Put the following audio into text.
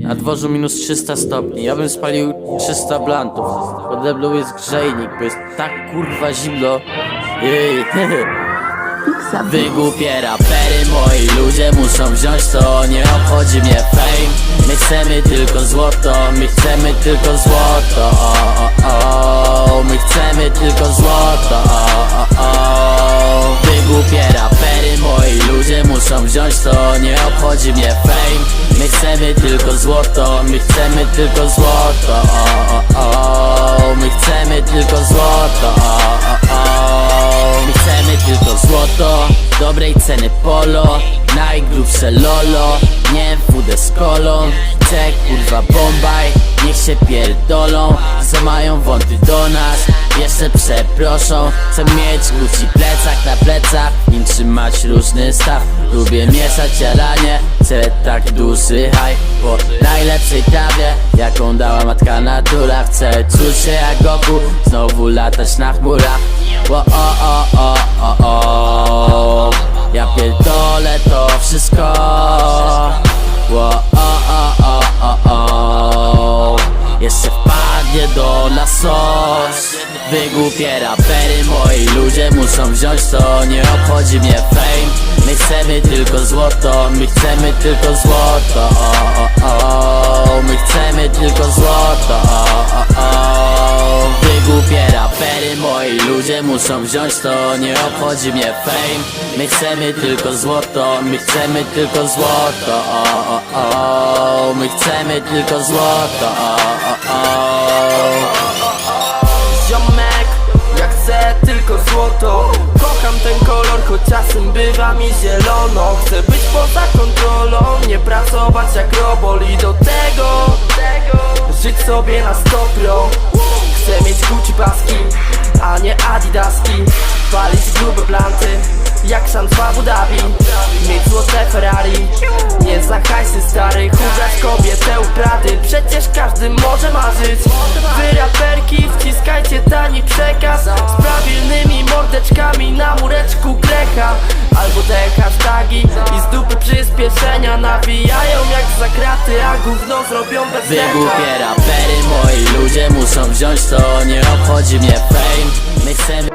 Na dworzu minus 300 stopni. Ja bym spalił 300 blantów. Pode mną jest grzejnik, bo jest tak kurwa zimno. Jej. Wygłupie rapery, moi ludzie muszą wziąć to Nie obchodzi mnie fame My chcemy tylko złoto, my chcemy tylko złoto o, o, o. My chcemy tylko złoto o, o, o. obchodzi mnie fame. My chcemy tylko złoto, my chcemy tylko złoto. O, o, o. My chcemy tylko złoto. O, o, o. My chcemy tylko złoto. Dobrej ceny polo Najgrubsze lolo. Nie wódę z kolą Chcę kurwa bombaj. Niech się pierdolą Co mają wąty do nas Jeszcze przeproszą Chcę mieć Gucci plecak na plecach Nim trzymać różny staw. Lubię mieszać jaranie Chcę tak duży haj. Po najlepszej trawie Jaką dała matka natura Chcę czuć się jak Goku Znowu latać na chmurach o, o, o, o, o, o. Ja pierdolę to wszystko. O, o, o, o, o, o. Jeszcze wpadnie do nas sos Wygłupie rapery, moi ludzie muszą wziąć to Nie obchodzi mnie fame My chcemy tylko złoto, my chcemy tylko złoto o, o, o. My chcemy tylko złoto o, o, o. Wygłupie rapery, moi ludzie muszą wziąć to Nie obchodzi mnie fame My chcemy tylko złoto, my chcemy tylko złoto o, o, o. My chcemy tylko złoto o, o, o. czasem bywa mi zielono. Chcę być poza kontrolą, nie pracować jak robol I do tego, żyć sobie na 100 pro Chcę mieć Gucci paski, a nie Adidaski. Palić grube planty, jak San w Abu Dhabi. Mieć złote Ferrari, nie za hajsy stary. Ubrać kobietę u Prady, przecież każdy może marzyć na mureczku krecha Albo te hashtagi i z dupy przyspieszenia Nawijają jak za kraty, a gówno zrobią bez Wygłupie rapery, moi ludzie muszą wziąć to Nie obchodzi mnie fame. My chcemy